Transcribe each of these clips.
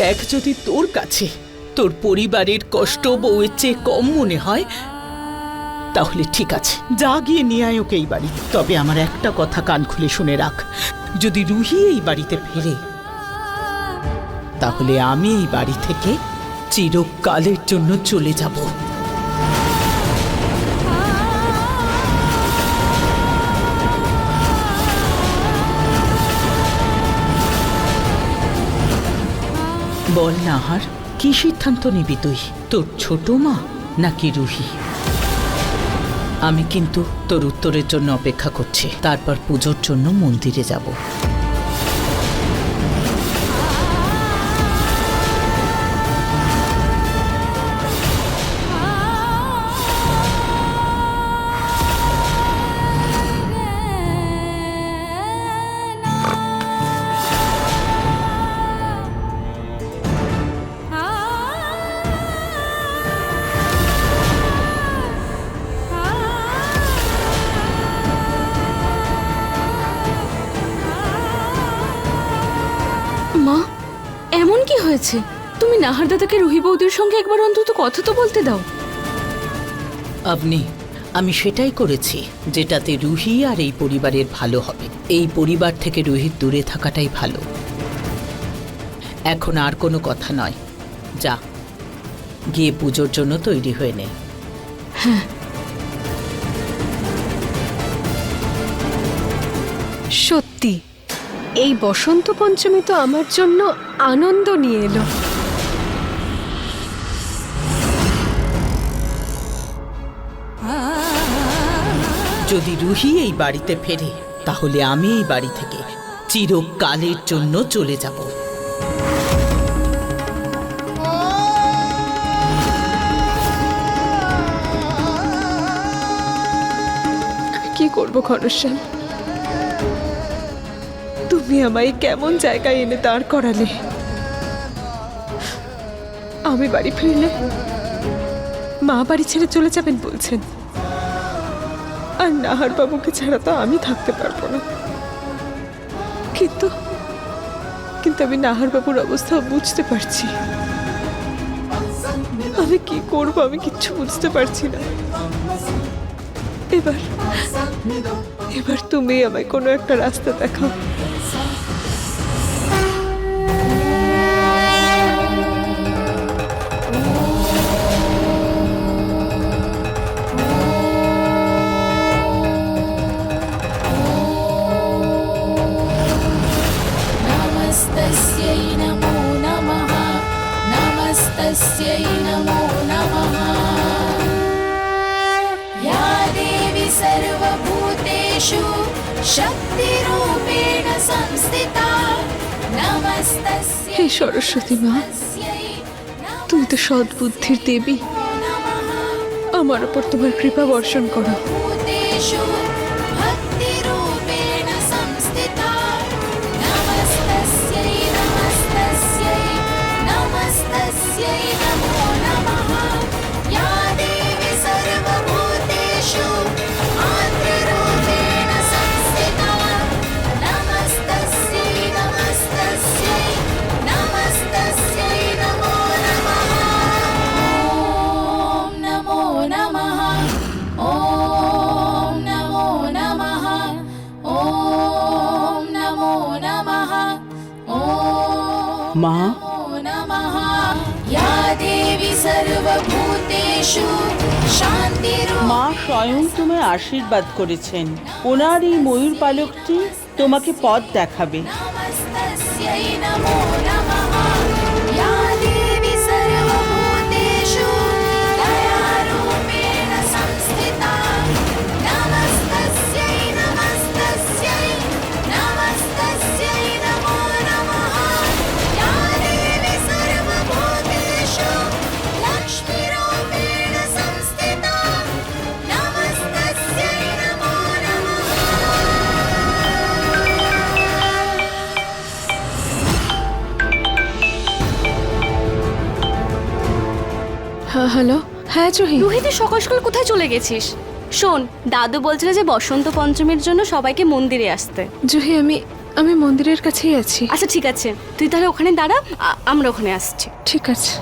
দেখ যদি তোর কাছে তোর পরিবারের কষ্ট বউয়ের চেয়ে কম মনে হয়, তাহলে ঠিক আছে। যা গিয়ে নিয়ে আয় ওকে এই বাড়ি। তবে আমার একটা কথা কান খুলে শুনে রাখ। যদি রুহি এই বাড়িতে ফেরে, তাহলে আমি এই বাড়ি থেকে চিরকালের জন্য চলে যাব। বল নাহার কি সিদ্ধান্ত নিবি তুই? তোর ছোট মা নাকি রুহি? আমি কিন্তু তোর উত্তরের জন্য অপেক্ষা করছি। তারপর পুজোর জন্য মন্দিরে যাব। মা এমন কি হয়েছে? তুমি নাহার দাদাকে রুহি বৌদির সঙ্গে একবার অন্তত কথা তো বলতে দাও। আপনি আমি সেটাই করেছি যেটাতে রুহি আর এই পরিবারের ভালো হবে। এই পরিবার থেকে রুহির দূরে থাকাটাই ভালো। এখন আর কোনো কথা নয়। যা গিয়ে পুজোর জন্য তৈরি হয়ে নে। সত্যি। এই বসন্ত পঞ্চমী তো আমার জন্য আনন্দ নিয়ে এলো। যদি রুহি এই বাড়িতে ফেরে তাহলে আমি এই বাড়ি থেকে চিরকালের জন্য চলে যাব। কি করব ঘনশ্যাম তুমি আমায় কেমন জায়গায় এনে দাঁড় করালে? আমি বাড়ি ফিরলে মা বাড়ি ছেড়ে চলে যাবেন বলছেন। আর নাহার বাবুকে ছাড়া তো আমি থাকতে পারব না। কিন্তু কিন্তু আমি নাহার বাবুর অবস্থা বুঝতে পারছি। আমি কি করব আমি কিচ্ছু বুঝতে পারছি না। এবার এবার তুমি আমায় কোনো একটা রাস্তা দেখাও। সরস্বতী মা তুমি তো সদ্বুদ্ধির দেবী। আমার ওপর তোমার কৃপা বর্ষণ করো। মা মা স্বয়ং তোমায় আশীর্বাদ করেছেন। ওনার এই ময়ূর পালকটি তোমাকে পথ দেখাবে। নমো। হ্যালো হ্যাঁ জহি রুহি তুই সকাল সকাল কোথায় চলে গেছিস? শোন দাদু বলছিল যে বসন্ত পঞ্চমীর জন্য সবাইকে মন্দিরে আসতে। জহি আমি আমি মন্দিরের কাছেই আছি। আচ্ছা ঠিক আছে। তুই তাহলে ওখানে দাঁড়া আ- আমরা ওখানে আসছি। ঠিক আছে।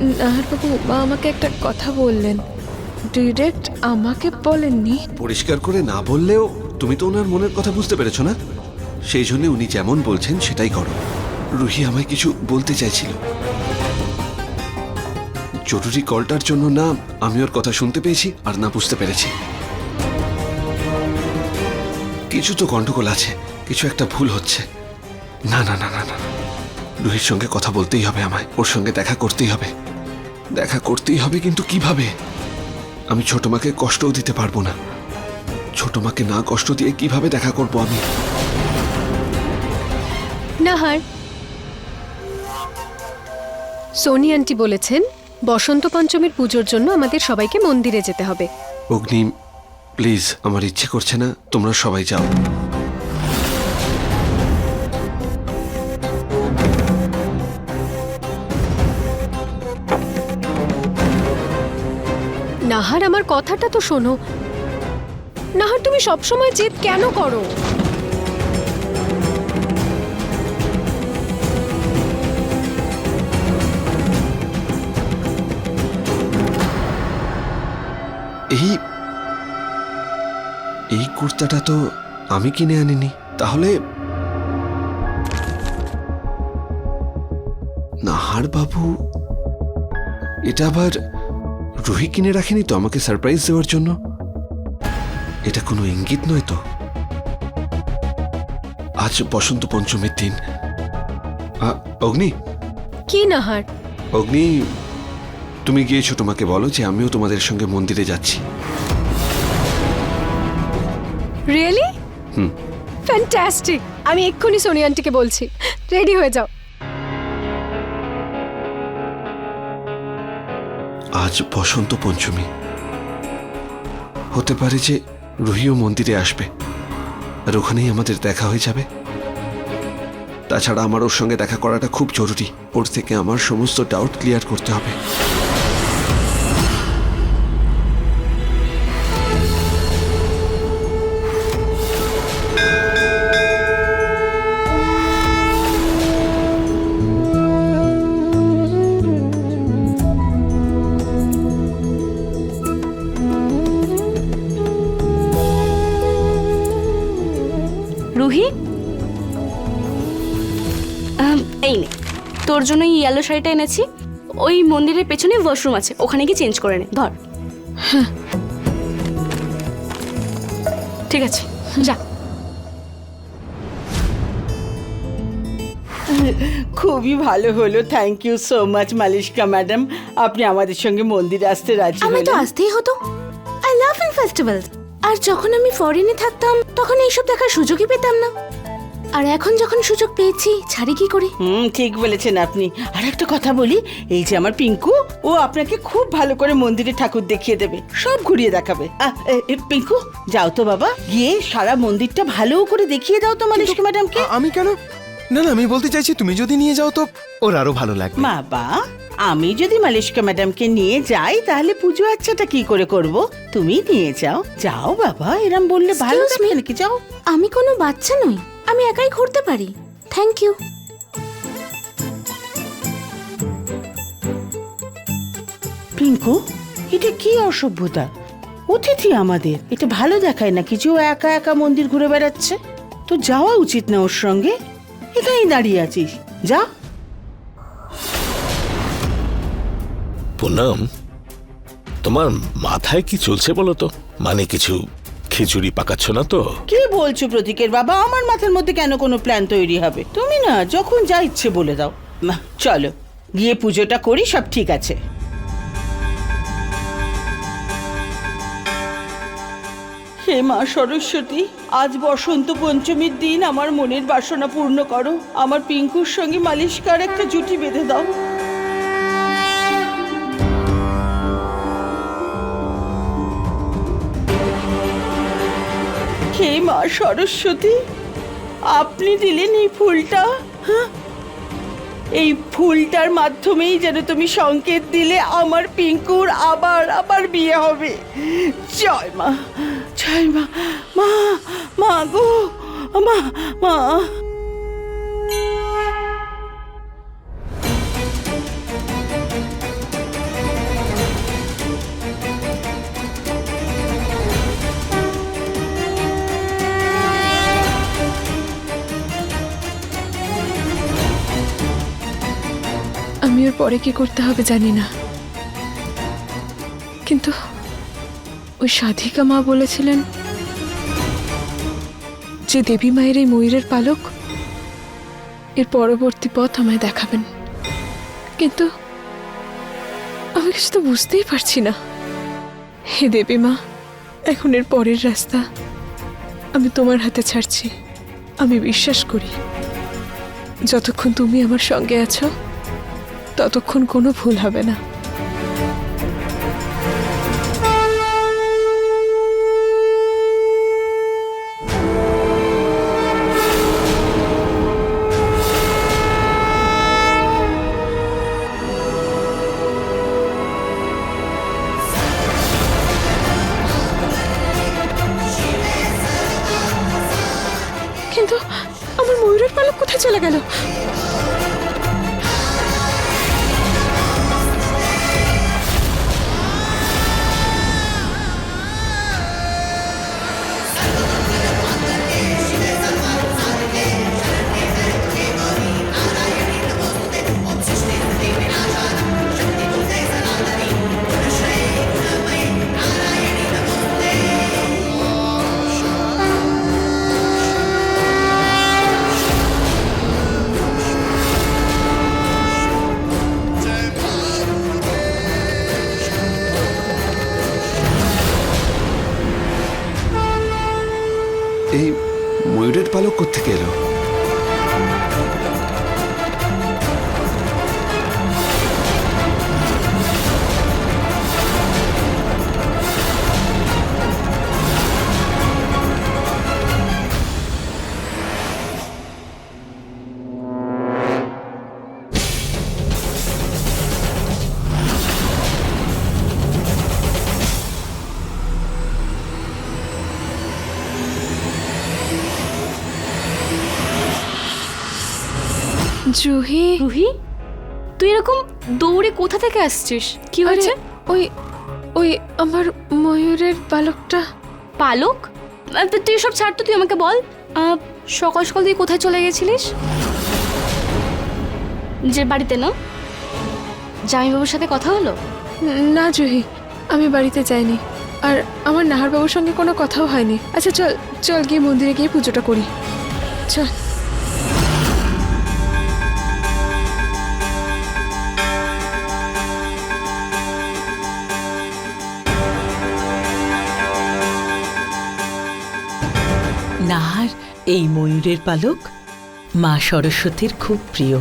নাহারবাবু মা আমাকে একটা কথা বললেন। ডিরেক্ট আমাকে বলেননি। পরিষ্কার করে না বললেও তুমি তো ওনার মনের কথা বুঝতে পেরেছ না? সেই জন্য উনি যেমন বলছেন সেটাই করো। রুহি আমায় কিছু বলতে চাইছিল। জরুরি কলটার জন্য না আমি ওর কথা শুনতে পেয়েছি আর না বুঝতে পেরেছি। কিছু তো গন্ডগোল আছে, কিছু একটা ভুল হচ্ছে। না না না না না রুহির সঙ্গে কথা বলতেই হবে আমায়, ওর সঙ্গে দেখা করতেই হবে। দেখা করতেই হবে কিন্তু কীভাবে? আমি ছোট মাকে কষ্টও দিতে পারব না। ছোট মাকে না কষ্ট দিয়ে কীভাবে দেখা করব আমি? নাহার, সোনি আন্টি বলেছেন বসন্ত পঞ্চমীর পুজোর জন্য আমাদের সবাইকে মন্দিরে যেতে হবে। অগ্নি প্লিজ আমার ইচ্ছে করছে না তোমরা সবাই যাও। নাহার আমার কথাটা তো শোনো। নাহার তুমি সবসময় জেদ কেন করো? কুর্তাটা তো আমি কিনে আনিনি। তাহলে নাহার বাবু এটা আবার রুহি কিনে রাখেনি তো আমাকে সারপ্রাইজ দেওয়ার জন্য? এটা কোনো ইঙ্গিত নয় তো? আজ বসন্ত পঞ্চমীর দিন। অগ্নি? কি নাহার? অগ্নি তুমি গিয়েছো তোমাকে বলো যে আমিও তোমাদের সঙ্গে মন্দিরে যাচ্ছি। রিয়েলি হুম। ফ্যান্টাস্টিক আমি এক্ষুনি সোনি আন্টিকে বলছি। রেডি হয়ে যাও। আজ বসন্ত পঞ্চমী। হতে পারে যে রুহিও মন্দিরে আসবে আর ওখানেই আমাদের দেখা হয়ে যাবে। তাছাড়া আমার ওর সঙ্গে দেখা করাটা খুব জরুরি। ওর থেকে আমার সমস্ত ডাউট ক্লিয়ার করতে হবে। তোর জন্য এই ইয়েলো শাড়িটা এনেছি। ওই মন্দিরের পেছনে ওয়াশরুম আছে ওখানে গিয়ে চেঞ্জ করে নে ধর। ঠিক আছে যা। খুবই ভালো হলো thank you so much Malishka madam আপনি আমাদের সঙ্গে মন্দিরে আসতে রাজি আমি তো হলেন। আসতেই হতো। আই লাভ ফিল্ম ফেস্টিভ্যাল আর যখন আমি ফরেনে থাকতাম তখন এইসব দেখার সুযোগই পেতাম না। আর এখন যখন সুযোগ পেয়েছি ছাড়ি কি করে? হুম ঠিক বলেছেন আপনি। আর একটা কথা বলি এই যে আমার পিঙ্কু ও আপনাকে খুব ভালো করে মন্দিরে ঠাকুর দেখিয়ে দেবে সব ঘুরিয়ে দেখাবে। আহ, এ, এ, পিঙ্কু যাও তো বাবা গিয়ে সারা মন্দিরটা ভালো করে দেখিয়ে দাও তো মালিশকা ম্যাডামকে। আ- আমি কেন? না না আমি বলতে চাইছি তুমি যদি নিয়ে যাও তো ওর আরও ভালো লাগবে। বাবা আমি যদি মালিশকা ম্যাডামকে নিয়ে যাই তাহলে পুজো আচ্ছাটা কি করে করব? তুমি নিয়ে যাও যাও বাবা এরম বললে ভালো Excuse me? লাগবে নাকি যাও। আমি কোনো বাচ্চা নই। আমি একাই ঘুরতে পারি। থ্যাংক ইউ পিঙ্কু এটা কি অসভ্যতা? অতিথি আমাদের। এটা ভালো দেখায় না কিছু একা একা মন্দির ঘুরে বেড়াচ্ছে? তো যাওয়া উচিত না ওর সঙ্গে। এখানেই দাঁড়িয়ে আছিস। যা। পুনম তোমার মাথায় কি চলছে বলো তো? মানে কিছু খিচুড়ি পাকাচ্ছ না তো? কি বলছো প্রতীকের বাবা? আমার মাথার মধ্যে কেন কোনো প্ল্যান তৈরি হবে? তুমি না, যখন যা ইচ্ছে বলে দাও। চলো, গিয়ে পুজোটা করি, সব ঠিক আছে। হে মা সরস্বতী, আজ বসন্ত পঞ্চমীর দিন, আমার মনের বাসনা পূর্ণ করো। আমার পিঙ্কুর সঙ্গে মালিশ মালিশকার একটা জুটি বেঁধে দাও। মা সরস্বতী, আপনি দিলেন এই ফুলটা হ্যাঁ? এই ফুলটার মাধ্যমেই যেন তুমি সংকেত দিলে আমার পিঙ্কুর আবার আবার বিয়ে হবে। জয় মা জয় মা মা মা গো, মা মা। আমি ওর পরে কি করতে হবে জানি না। কিন্তু ওই সাধিকা মা বলেছিলেন যে দেবী মায়ের এই ময়ূরের পালক এর পরবর্তী পথ আমায় দেখাবেন। কিন্তু আমি কিছু তো বুঝতেই পারছি না। হে দেবী মা, এখন এর পরের রাস্তা আমি তোমার হাতে ছাড়ছি। আমি বিশ্বাস করি, যতক্ষণ তুমি আমার সঙ্গে আছো ততক্ষণ কোনো ভুল হবে না। জুহি রুহি? তুই এরকম দৌড়ে কোথা থেকে আসছিস? কি হয়েছে? ওই ওই আমার ময়ূরের পালকটা। পালক? আহ, তো তুই সব ছাড় তো তুই আমাকে বল। আহ, সকাল সকাল তুই কোথায় চলে গেছিলিস? যে বাড়িতে না? জামাইবাবুর সাথে কথা হলো? না জুহি আমি বাড়িতে যাইনি। আর আমার নাহার বাবুর সঙ্গে কোনো কথাও হয়নি। আচ্ছা চল চল গিয়ে মন্দিরে গিয়ে পুজোটা করি। চল। এই ময়ূরের পালক মা সরস্বতীর খুব প্রিয়।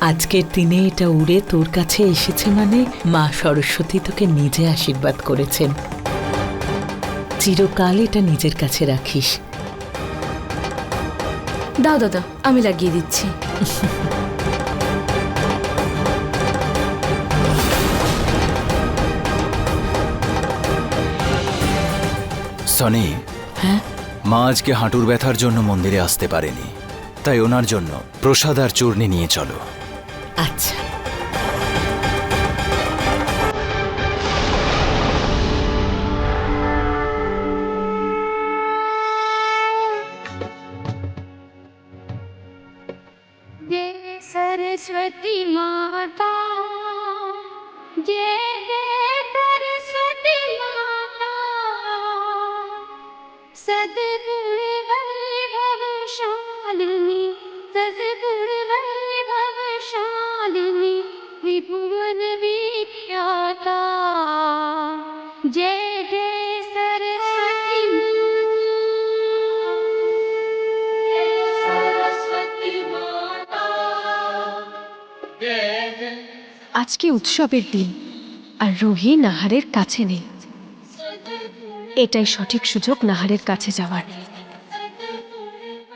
আজকের দিনে এটা উড়ে তোর কাছে এসেছে মানে মা সরস্বতী তোকে নিজে আশীর্বাদ করেছেন। চিরকাল এটা নিজের কাছে রাখিস। দাও দাদা আমি লাগিয়ে দিচ্ছি। সনি হ্যাঁ? মা আজকে হাঁটুর ব্যথার জন্য মন্দিরে আসতে পারেনি। তাই ওনার জন্য প্রসাদ আর চূর্ণি নিয়ে চলো। আচ্ছা। জীবন বিখ্যাত যে আজকে উৎসবের দিন, আর রোহি নাহারের কাছে নেই। এটাই সঠিক সুযোগ নাহারের কাছে যাওয়ার।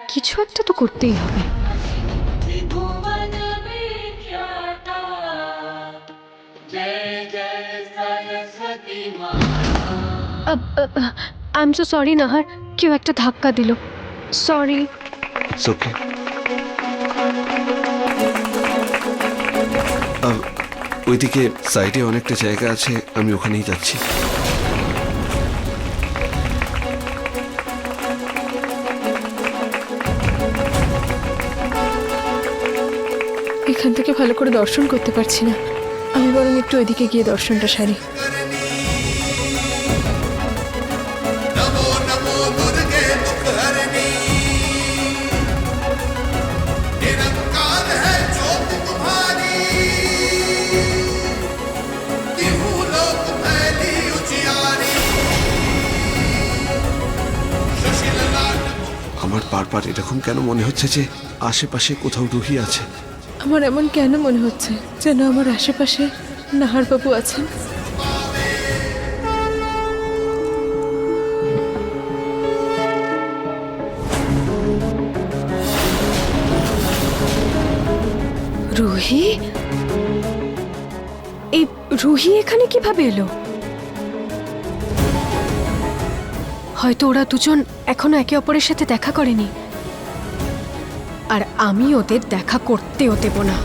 কিছু একটা তো করতেই হবে। I am so sorry Nahar কেউ একটা ধাক্কা দিল সরি ওকে ওইদিকে সাইডে অনেকটা জায়গা আছে আমি ওখানেই যাচ্ছি এখান থেকে ভালো করে দর্শন করতে পারছি না। আমি বরং একটু ওইদিকে গিয়ে দর্শনটা সারি। আমার বারবার এরকম কেন মনে হচ্ছে যে আশেপাশে কোথাও রুহি আছে? আমার এমন কেন মনে হচ্ছে যেন আমার আশেপাশে নাহারবাবু আছেন? রুহি? এই রুহি এখানে কীভাবে এলো? হয়তো ওরা দুজন এখনও একে অপরের সাথে দেখা করেনি। আর আমি ওদের দেখা করতেও দেব না।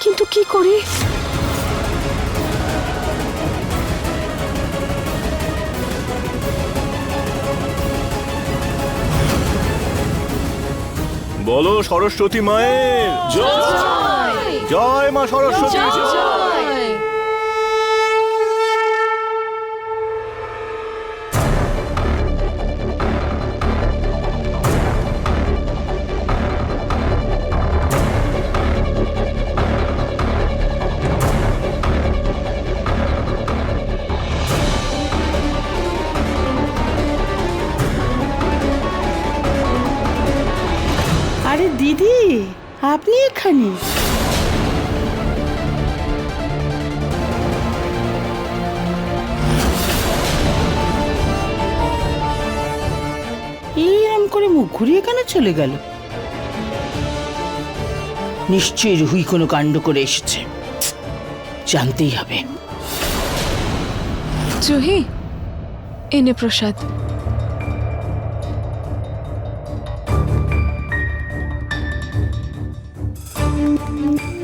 কিন্তু কি করি? বলো সরস্বতী মায়ের। জয়! মা সরস্বতী। আরে ঘুরিয়ে কেন চলে গেল? নিশ্চয়ই রুহি কোনো কাণ্ড করে এসেছে। জানতেই হবে। জুহি এনে প্রসাদ।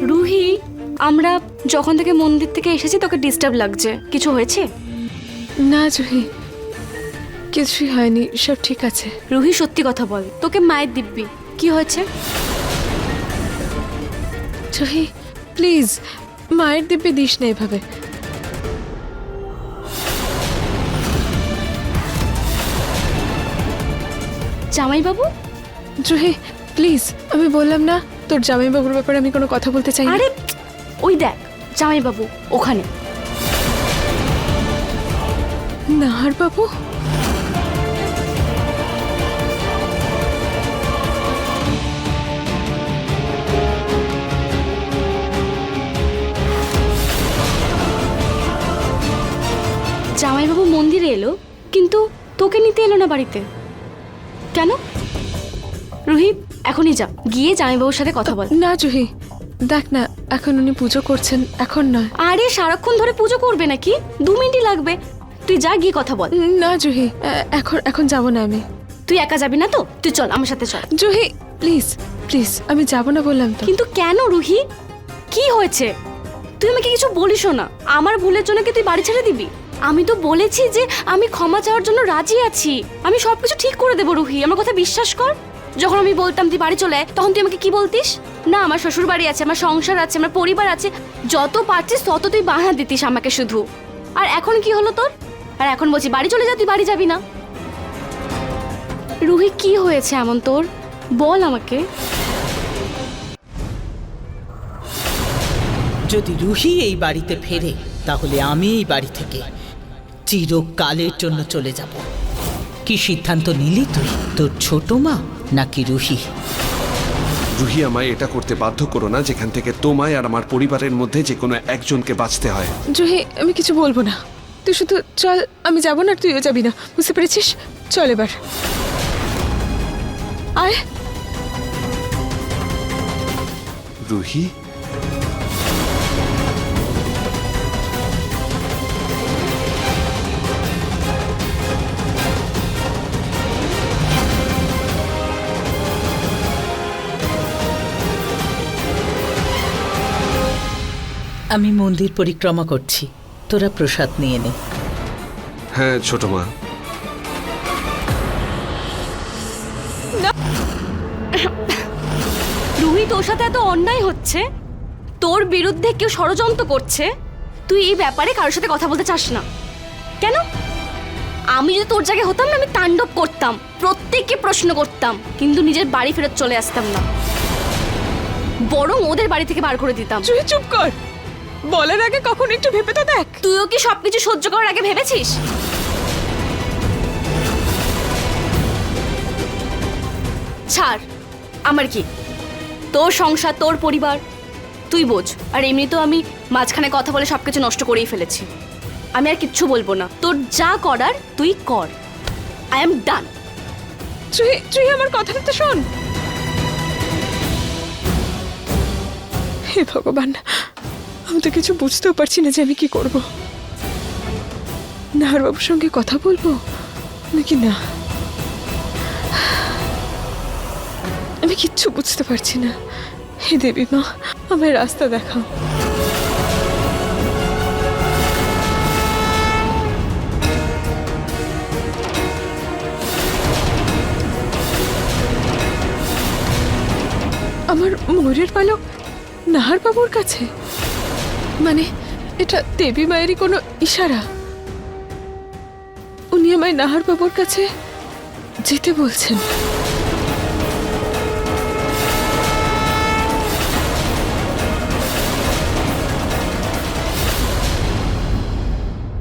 রুহি আমরা যখন থেকে মন্দির থেকে এসেছি তোকে ডিস্টার্ব লাগছে। কিছু হয়েছে? না জুহি। কিছুই হয়নি সব ঠিক আছে। রুহি সত্যি কথা বল তোকে মায়ের দিব্যি। কি হয়েছে? জুহি প্লিজ মায়ের দিব্যি দিস না এভাবে। জামাইবাবু? জুহি প্লিজ আমি বললাম না তোর জামাইবাবুর ব্যাপারে আমি কোনো কথা বলতে চাই না আরে ওই দেখ জামাইবাবু ওখানে। নাহার বাবু জামাইবাবু মন্দিরে এলো কিন্তু তোকে নিতে এলো না বাড়িতে। কেন? রুহি এখনই যা গিয়ে জামাইবাবুর সাথে কথা বল। না জুহি দেখ না এখন উনি পুজো করছেন এখন নয়। আরে সারাক্ষণ ধরে পুজো করবে নাকি? দু মিনিটই লাগবে। তুই যা গিয়ে কথা বল। না জুহি এখন এখন যাব না আমি। তুই একা যাবি না তো? তুই চল আমার সাথে চল। জুহি প্লিজ প্লিজ আমি যাব না বললাম তো। কিন্তু কেন রুহি? কি হয়েছে? তুই আমাকে কিছু বলিসও না। আমার ভুলের জন্য কি তুই বাড়ি ছেড়ে দিবি? আমি তো বলেছি যে আমি ক্ষমা চাওয়ার জন্য রাজি আছি। আমি সবকিছু ঠিক করে দেবো রুহি। আমার কথা বিশ্বাস কর। যখন আমি বলতাম তুই বাড়ি চলে আয়, তখন তুই আমাকে কি বলতিস? না আমার শ্বশুর বাড়ি আছে আমার সংসার আছে আমার পরিবার আছে। যত পারছিস তত তুই বাহানা দিতিস আমাকে শুধু। আর এখন কি হলো তোর? আর এখন বলছি বাড়ি চলে যা তুই বাড়ি যাবি না। রুহি কি হয়েছে এমন তোর? বল আমাকে। যদি রুহি এই বাড়িতে ফেরে তাহলে আমি এই বাড়ি থেকে চিরকালের জন্য চলে যাব। কি সিদ্ধান্ত নিলি তুই? তোর ছোট মা নাকি রুহি? রুহি আমায় এটা করতে বাধ্য করো না যেখান থেকে তোমায় আর আমার পরিবারের মধ্যে যে কোনো একজনকে বাঁচতে হয়। জুহি আমি কিছু বলব না। তুই শুধু চল আমি যাব না আর তুইও যাবি না। বুঝতে পেরেছিস? চল এবার। আয়। রুহি? আমি মন্দির পরিক্রমা করছি। তোরা প্রসাদ নিয়ে নে। হ্যাঁ ছোট মা। রুহি তোর সাথে এত অন্যায় হচ্ছে? তোর বিরুদ্ধে কেউ ষড়যন্ত্র করছে? তুই এই ব্যাপারে কারোর সাথে কথা বলতে চাস না। কেন? আমি যদি তোর জায়গায় হতাম না আমি তাণ্ডব করতাম। প্রত্যেককে প্রশ্ন করতাম কিন্তু নিজের বাড়ি ফেরত চলে আসতাম না। বরং ওদের বাড়ি থেকে বার করে দিতাম। তুই চুপ কর। বলার আগে কখন একটু ভেবে তো দেখ। তুইও কি সবকিছু সহ্য করার আগে ভেবেছিস? ছাড় আমার কি? তোর সংসার তোর পরিবার তুই বোঝ। আর এমনিতেও আমি মাঝখানে কথা বলে সবকিছু নষ্ট করেই ফেলেছি। আমি আর কিচ্ছু বলব না। তোর যা করার তুই কর। আই এম ডান তুই তুই আমার কথাটা তো শোন। হে ভগবান আমি তো কিছু বুঝতেও পারছি না যে আমি কি করব। নাহারবাবুর সঙ্গে কথা বলব? নাকি না? আমি কিচ্ছু বুঝতে পারছি না। হে দেবী মা আমার রাস্তা দেখাও। আমার ময়ূরের পালক নাহার বাবুর কাছে? মানে এটা দেবী মায়েরই কোনো ইশারা? উনি আমায় নাহার বাবুর কাছে যেতে বলছেন।